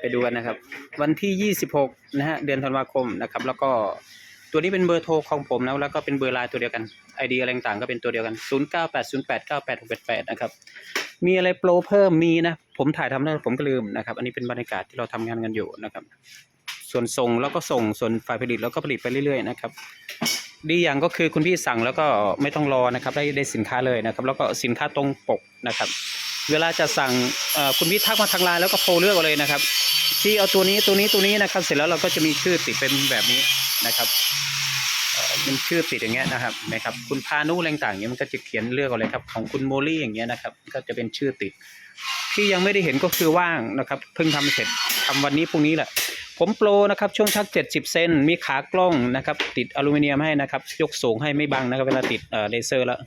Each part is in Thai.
ไปดูกันนะครับ วันที่ 26 นะฮะเดือนธันวาคมนะครับ แล้วก็ตัวนี้เป็นเบอร์โทรของผมนะแล้วก็เป็นเบอร์ไลน์ตัวเดียวกัน ID อะไรต่างก็เป็นตัวเดียวกัน 0980898688 นะครับ มีอะไรโปรเพิ่มมีนะ ผมถ่ายทำแล้วผมก็ลืมนะครับ อันนี้เป็นบรรยากาศที่เราทำงานกันอยู่นะครับ ส่วนส่งแล้วก็ส่งส่วนฝ่ายผลิตแล้วก็ผลิตไปเรื่อยๆนะครับดีอย่างก็คือคุณพี่สั่งแล้วก็ไม่ต้องรอนะครับ ได้ได้สินค้าเลยนะครับ แล้วก็สินค้าตรงปกนะครับ เวลาจะสั่งคุณพี่ทักมาทางไลน์แล้วก็โทรเลือกเอาเลยนะครับที่เอาตัวนี้ตัวนี้ตัวนี้นะครับ เสร็จแล้วเราก็จะมีชื่อติดเป็นแบบนี้นะครับเอ่อเป็นชื่อติดอย่างเงี้ยนะครับนะครับ คุณพานุอะไรงๆอย่างเงี้ยมันก็จะเขียนเลือกเอาเลยครับ ของคุณโมลี่อย่างเงี้ยนะครับ ก็จะเป็นชื่อติด ที่ยังไม่ได้เห็นก็คือว่างนะครับ เพิ่งทำเสร็จทำวันนี้พรุ่งนี้แหละผมโปรนะครับช่วงชัก 70 เซนมีขากล้องนะครับ ติดอลูมิเนียมให้นะครับ ยกสูงให้ไม่บังนะครับ เวลาติดเอ่อเลเซอร์แล้ว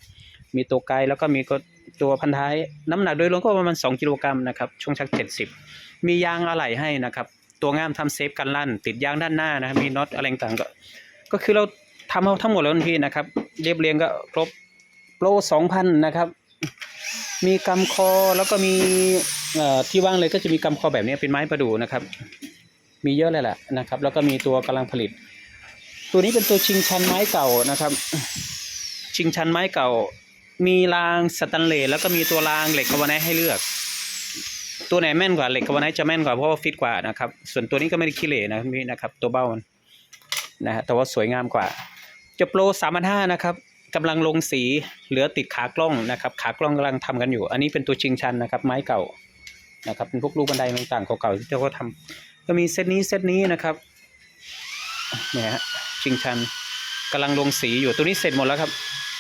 มีตัวไกด์แล้วก็มีก็ ตัวพันท้ายน้ำหนักโดยรวมก็ประมาณ 2 กิโลกรัมนะครับช่วงชัก 70 มียางอะไหล่ให้นะครับ ตัวง่ามทำเซฟกันลั่น ติดยางด้านหน้านะครับมีน็อตอะไรต่างๆก็ก็คือเราทำเอาทั้งหมดแล้วนะพี่นะครับ เรียบเรียงก็ครบโปร2,000 นะครับ มีกำคอแล้วก็มีเอ่อที่ว่างเลยก็จะมีกำคอแบบนี้เป็นไม้ประดู่นะครับ มีเยอะเลยแหละนะครับ แล้วก็มีตัวกำลังผลิต ตัวนี้เป็นตัวชิงชันไม้เก่านะครับ ชิงชันไม้เก่า มีรางสแตนเลสแล้วก็มีตัวรางเหล็กคาร์บอนไนท์ให้เลือก ตัวไหนแม่นกว่าเหล็กคาร์บอนไนท์จะแม่นกว่าเพราะว่าฟิตกว่านะครับ ส่วนตัวนี้ก็ไม่ได้ขี้เหร่นะนี่นะครับ ตัวเบ้ามันนะฮะแต่ว่าสวยงามกว่า จะโปรสามพันห้านะครับกำลังลงสีเหลือติดขากล้องนะครับ ขากล้องกำลังทำกันอยู่ อันนี้เป็นตัวชิงชันนะครับ ไม้เก่านะครับเป็นพวกลูกบันไดต่างๆเก่าๆที่เขาทำก็มีเซตนี้เซตนี้นะครับเนี่ยฮะชิงชันกำลังลงสีอยู่ตัวนี้เสร็จหมดแล้วครับ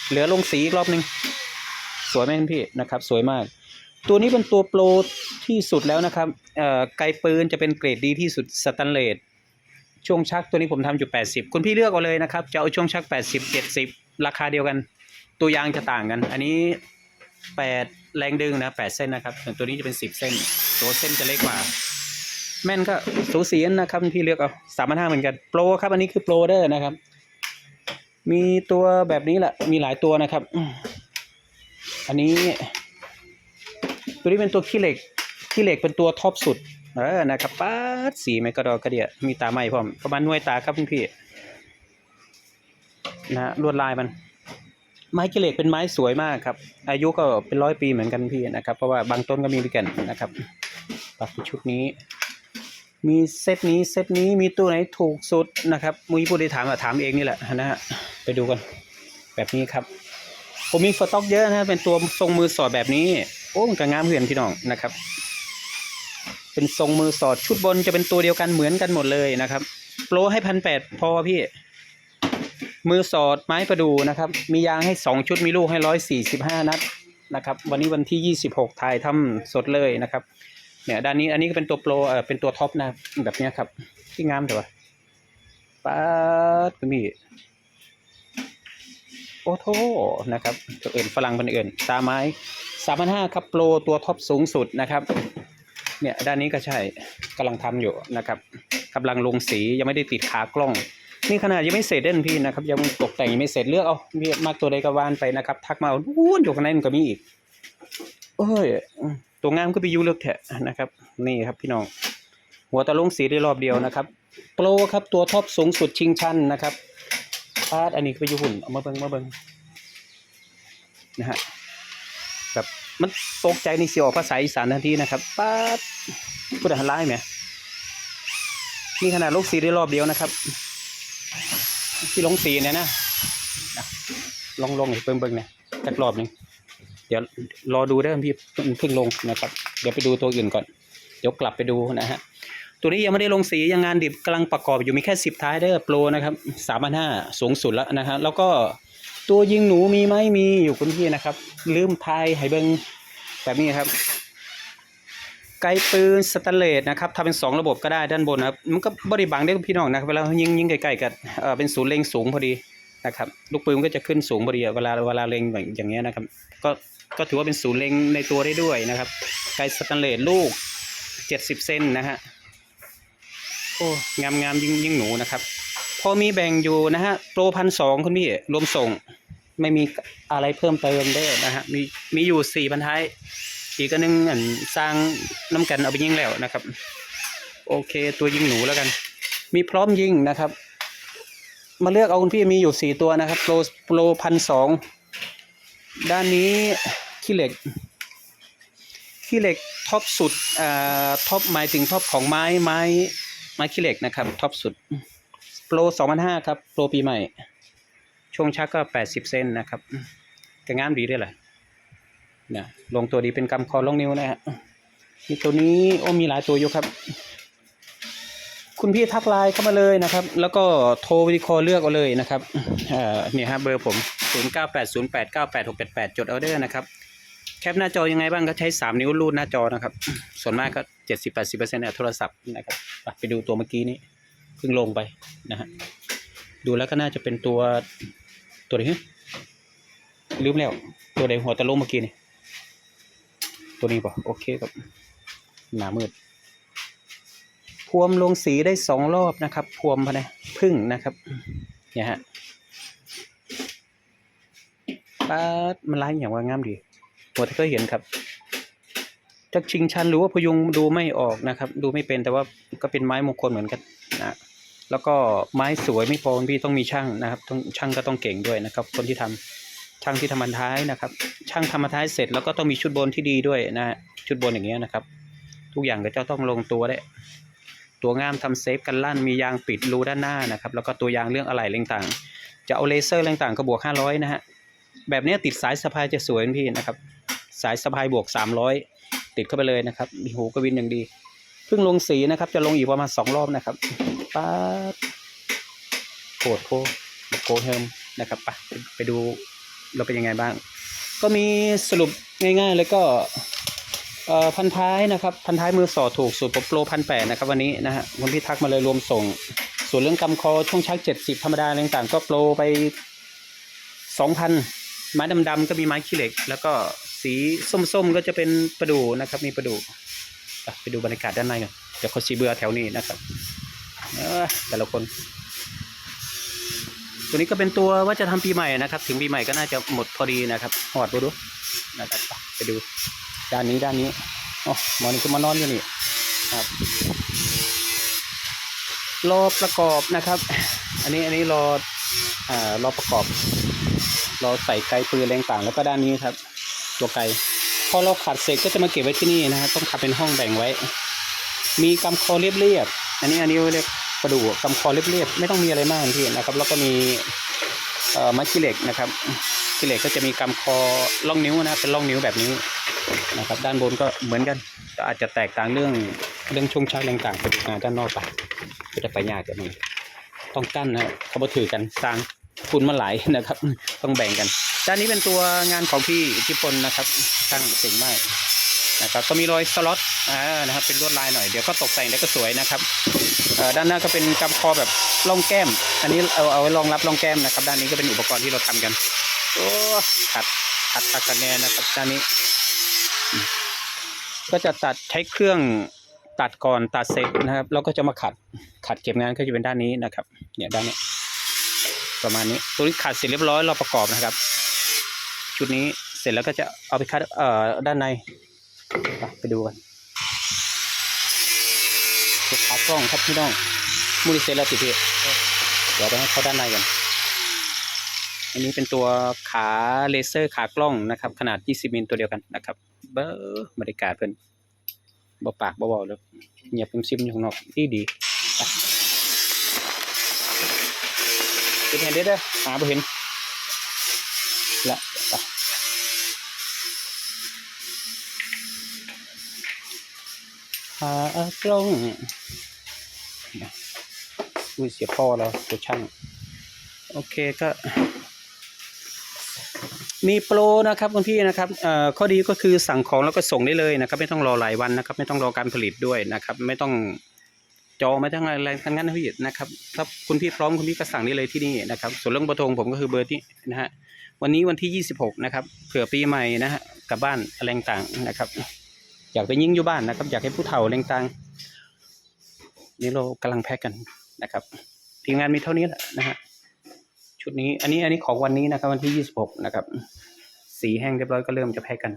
เหลือลงสีอีกรอบหนึ่งสวยไหมพี่นะครับ สวยมาก ตัวนี้เป็นตัวโปรที่สุดแล้วนะครับไกลปืนจะเป็นเกรดดีที่สุดสแตนเลสช่วงชักตัวนี้ผมทำอยู่ 80 คุณพี่เลือกเอาเลยนะครับจะเอาช่วงชัก 80 70 ราคาเดียวกัน ตัวยางจะต่างกัน อันนี้ 8 แรงดึงนะ 8 เส้นนะครับส่วนตัวนี้จะเป็น 10 เส้น ตัวเส้นจะเล็กกว่า แม่นก็สูสีนะครับพี่เลือกเอาสามพันห้าเหมือนกันโปรครับอันนี้คือโปรเดอร์นะครับ มีตัวแบบนี้แหละ มีหลายตัวนะครับ อันนี้ ตัวนี้เป็นตัวขี้เหล็ก ขี้เหล็กเป็นตัวท็อปสุด เออ นะครับป๊าดสีไมกระดอกระเดียมีตาใหม่พร้อม ประมาณหน่วยตาครับพี่นะฮะลวดลายมัน ไม้ขี้เหล็กเป็นไม้สวยมากครับ อายุก็เป็นร้อยปีเหมือนกันพี่นะครับ เพราะว่าบางต้นก็มีพิกันนะครับปักชุดนี้ มีเซตนี้เซตนี้มีตัวไหนถูกสุดนะครับมุ้ยผู้ได้ถามอะถามเองนี่แหละนะฮะไปดูกันแบบนี้ครับ ผมมีสต็อกเยอะนะเป็นตัวทรงมือสอดแบบนี้ โอ้มันก็งามเพื่อนพี่น้องนะครับ เป็นทรงมือสอดชุดบนจะเป็นตัวเดียวกันเหมือนกันหมดเลยนะครับโปรให้พันแปดพอพี่ มือสอดไม้ประดูนะครับ มียางให้สองชุดมีลูกให้ร้อยสี่สิบห้านัดนะครับ วันนี้วันที่ยี่สิบหกถ่ายทำสดเลยนะครับ เนี่ยด้านนี้อันนี้ก็เป็นตัวโปรเออเป็นตัวท็อปนะแบบเนี้ยครับ ที่งามแต่ว่าป๊าดก็มีโอ้โทนะครับตัวอื่นฝรั่งเป็นอื่นตาไม้สามพันห้าครับโปรตัวท็อปสูงสุดนะครับ เนี่ยด้านนี้ก็ใช่กำลังทำอยู่นะครับกำลังลงสียังไม่ได้ติดขากล้อง นี่ขนาดยังไม่เสร็จเด่นพี่นะครับ ยังตกแต่งยังไม่เสร็จเลือกเอาพี่มากตัวใดก็วานไปนะครับ ทักมาอู้นอยู่ข้างในมันก็มีอีก โอ้ย ตัวงามก็ไปยูเลือกแทะนะครับ นี่ครับพี่น้อง หัวตะลงสีได้รอบเดียวนะครับ โปรครับตัวท็อปสูงสุดชิงชันนะครับพาดอันนี้ไปยูหุ่นเอามาเบิงมาเบิงนะฮะแบบมันตกใจในเสียวภาษาอีสานทันทีนะครับป้าดพูดอะไรร้ายไหมนี่ขนาดลงสีได้รอบเดียวนะครับ ที่ลงสีเนี่ยนะลองลองเบิ่งเบิ่งเนี่ยสักรอบหนึ่ง ดี๋ยวรอดูได้พี่เพิ่งเพิ่งลงนะครับ เดี๋ยวไปดูตัวอื่นก่อน เดี๋ยวกลับไปดูนะฮะตัวนี้ยังไม่ได้ลงสียังงานดิบกำลังประกอบอยู่มีแค่สิบท้ายเด้โปรนะครับสามพันห้าสูงสุดแล้วนะฮะแล้วก็ตัวยิงหนูมีไหมมีอยู่คุณพี่นะครับ ลืมทายให้เบิงแบบนี้ครับ ไกปืนสแตนเลสนะครับทำเป็นสองระบบก็ได้ด้านบนนะครับมันก็บริบังได้พี่น้องนะครับเวลายิงยิงใกล้ๆกันเออเป็นศูนย์เล็งสูงพอดีนะครับลูกปืนก็จะขึ้นสูงพอดีเวลาเวลาเล็งอย่างเงี้ยนะครับ ก็ ก็ถือว่าเป็นศูนย์เล็งในตัวได้ด้วยนะครับไกสแตนเลสลูกเจ็ดสิบเซนนะฮะโอ้งามงามยิงยิ่งหนูนะครับ พอมีแบ่งอยู่นะฮะโปรพันสองคุณพี่รวมส่งไม่มีอะไรเพิ่มเติมได้นะฮะมีมีอยู่สี่พันท้ายอีกอันหนึงอันสร้างน้ำกันเอาไปยิงแล้วนะครับ โอเคตัวยิงหนูแล้วกัน มีพร้อมยิงนะครับ มาเลือกเอาคุณพี่มีอยู่สี่ตัวนะครับโปรโปรพันสองด้านนี้ ขี้เหล็ก ขี้เหล็กท็อปสุดอ่าท็อปหมายถึงท็อปของไม้ไม้ไม้ขี้เหล็กนะครับท็อปสุดโปรสองพันห้าครับโปรปีใหม่ ช่วงชักก็แปดสิบเซนนะครับก็งามดีด้วยแหละนี่ลงตัวดีเป็นกำคอลงนิ้วนะฮะมีตัวนี้โอ้มีหลายตัวอยู่ครับ คุณพี่ทักไลน์เข้ามาเลยนะครับ แล้วก็โทรวิดีโอคอเลือกเอาเลยนะครับเอ่อเนี่ยฮะเบอร์ผม 0 9 8 0 8 9 8 6 8 8 จดเอาเดอร์นะครับ แคปหน้าจอยังไงบ้างก็ใช้ 3 นิ้วรูดหน้าจอนะครับ ส่วนมากก็ 70-80%เนี่ยโทรศัพท์นะครับไปดูตัวเมื่อกี้นี้เพิ่งลงไปนะฮะดูแล้วก็น่าจะเป็นตัวตัวไหนฮะลืมแล้ว ตัวใดหัวตะลุมเมื่อกี้นี่ตัวนี้ป่ะโอเคครับหนามืดพวมลงสีได้สองรอบนะครับ พวมพะนะพึ่งนะครับเนี่ยฮะป้าดมันลายอย่างว่างามดี หัวที่เคยเห็นครับจากชิงชันหรือว่าพยุงดูไม่ออกนะครับ ดูไม่เป็นแต่ว่าก็เป็นไม้มงคลเหมือนกันนะแล้วก็ไม้สวยไม่พอพี่ต้องมีช่างนะครับต้องช่างก็ต้องเก่งด้วยนะครับ คนที่ทำช่างที่ทำบันท้ายนะครับ ช่างทำบันท้ายเสร็จแล้วก็ต้องมีชุดบนที่ดีด้วยนะชุดบนอย่างเงี้ยนะครับ ทุกอย่างก็จะต้องลงตัวได้ตัวง่ามทำเซฟกันลั่นมียางปิดรูด้านหน้านะครับ แล้วก็ตัวยางเรื่องอะไหล่ต่างจะเอาเลเซอร์ต่างก็บวก500นะฮะแบบนี้ติดสายสะพายจะสวยพี่นะครับ สายสะพายบวก 300 ติดเข้าไปเลยนะครับมีหูกระวินอย่างดีเพิ่งลงสีนะครับ จะลงอีกประมาณ2รอบนะครับป๊าดโคตรโคโคเฮิมนะครับไปไปดูเราเป็นยังไงบ้าง ก็มีสรุปง่ายๆ แล้วก็เอ่อพันท้ายนะครับพันท้ายมือสอดถูกสูตรโปรพันแปดนะครับวันนี้นะฮะคุณพี่ทักมาเลยรวมส่ง ส่วนเรื่องกำคอช่วงชักเจ็ดสิบธรรมดาต่างๆ ก็โปรไปสองพันไม้ดำๆก็มีไม้ขี้เหล็ก แล้วก็ สีส้มๆก็จะเป็นประดูนะครับ มีประดูไปดูบรรยากาศด้านในกันเดี๋ยวเขาชีเบือแถวนี้นะครับเออแต่ละคน ตัวนี้ก็เป็นตัวว่าจะทำปีใหม่นะครับ ถึงปีใหม่ก็น่าจะหมดพอดีนะครับหอดดูดูนะครับไปดูด้านนี้ด้านนี้อ๋อหมอนี่คือมานอนอยู่นี่ครับรอประกอบนะครับ อันนี้อันนี้รออ่ารอประกอบรอใส่ไกลปืนแรงต่างแล้วก็ด้านนี้ครับ ตัวไกลพอเราขัดเสร็จก็จะมาเก็บไว้ที่นี่นะครับต้องขัดเป็นห้องแบ่งไว้ มีกำคอเรียบๆอันนี้อันนี้เรียกประดูกกำคอเรียบๆไม่ต้องมีอะไรมากพี่นะครับ แล้วก็มีเอ่อม้ขี้เหล็กนะครับขี้เหล็กก็จะมีกำคอล่องนิ้วนะเป็นล่องนิ้วแบบนี้นะครับ ด้านบนก็เหมือนกันอาจจะแตกต่างเรื่องเรื่องช่วงชักแรงต่างไปดูงานด้านนอกไปก็จะไปยากกันมันต้องกั้นนะเขาบอถือกันสร้าง ทุนมาหลายนะครับ ต้องแบ่งกันด้านนี้เป็นตัวงานของพี่อิทธิพลนะครับช่างเก่งมากนะครับก็มีรอยสล็อตอ่านะครับเป็นลวดลายหน่อยเดี๋ยวก็ตกแต่งแล้ก็สวยนะครับด้านหน้าก็เป็นกำคอแบบร่องแก้ม อันนี้เอาเอาไว้รองรับร่องแก้มนะครับ ด้านนี้ก็เป็นอุปกรณ์ที่เราทำกันโอ้ขัดขัดตักกันแนนนะครับด้านนี้ ก็จะตัดใช้เครื่องตัดก่อนตัดเสร็จนะครับ แล้วก็จะมาขัดขัดเก็บงานก็จะเป็นด้านนี้นะครับ เนี่ยด้านนี้ ประมาณนี้ตัวนี้ขัดเสร็จเรียบร้อยเราประกอบนะครับ ชุดนี้เสร็จแล้วก็จะเอาไปคัดเอ่อด้านในไปดูกันตัวขากล้องครับพี่น้องมูลิเซนแล้วติดพี่เดี๋ยวไปให้เขาด้านในกันอันนี้เป็นตัวขาเลเซอร์ขากล้องนะครับ ขนาด 20มิลตัวเดียวกันนะครับ เบอร์บรรยากาศเพิ่นบ่ปากบ่เบาเลยเงียบซิมๆอยู่ข้างนอกดีดีไป เป็นไงเด้อเด้อหาบ่เห็นละไปหากล้องอุ้ยเสียพ่อแล้วตัวช่าง โอเคก็ มีโปรนะครับคุณพี่นะครับข้อดีก็คือสั่งของแล้วก็ส่งได้เลยนะครับ ไม่ต้องรอหลายวันนะครับ ไม่ต้องรอการผลิตด้วยนะครับ ไม่ต้อง จองไม่ต้องอะไรทั้งนั้นนะพี่นะครับถ้าคุณพี่พร้อมคุณพี่ก็สั่งได้เลยที่นี่นะครับ ส่วนเรื่องประทงผมก็คือเบอร์ที่นะฮะวันนี้วันที่ 26 นะครับเผื่อปีใหม่นะฮะกลับบ้านอะไรต่างนะครับ อยากไปยิงอยู่บ้านนะครับ อยากให้ผู้เฒ่าอะไรต่างนี่เรากำลังแพ็กกันนะครับทีมงานมีเท่านี้แหละนะฮะชุดนี้อันนี้อันนี้ของวันนี้นะครับ วันที่ 26 นะครับ สีแห้งเรียบร้อยก็เริ่มจะแพ็กกัน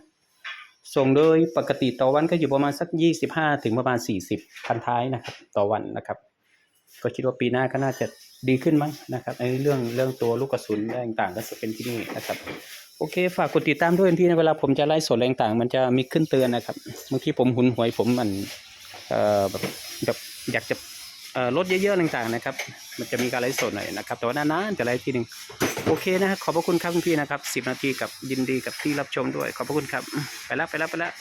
ส่งโดยปกติต่อวันก็อยู่ประมาณสัก 25 ถึงประมาณ 40 พันท้ายนะครับ ต่อวันนะครับ ก็คิดว่าปีหน้าก็น่าจะดีขึ้นมั้งนะครับในเรื่องเรื่องตัวลูกกระสุนอะไรต่างๆก็จะเป็นที่นี่นะครับโอเค ฝากกดติดตามด้วยที่ในเวลาผมจะไลฟ์สดอะไรต่างๆมันจะมีขึ้นเตือนนะครับบางทีผมหุนหวยผมมันเอ่อแบบแบบอยากจะ รถเยอะๆต่างๆนะครับ มันจะมีการไลฟ์สดหน่อยนะครับแต่ว่านานๆจะไลฟ์ทีหนึ่งโอเคนะครับขอบพระคุณครับคุณพี่นะครับสิบนาทีกับยินดีกับที่รับชมด้วย ขอบพระคุณครับไปแล้วไปแล้วไปแล้ว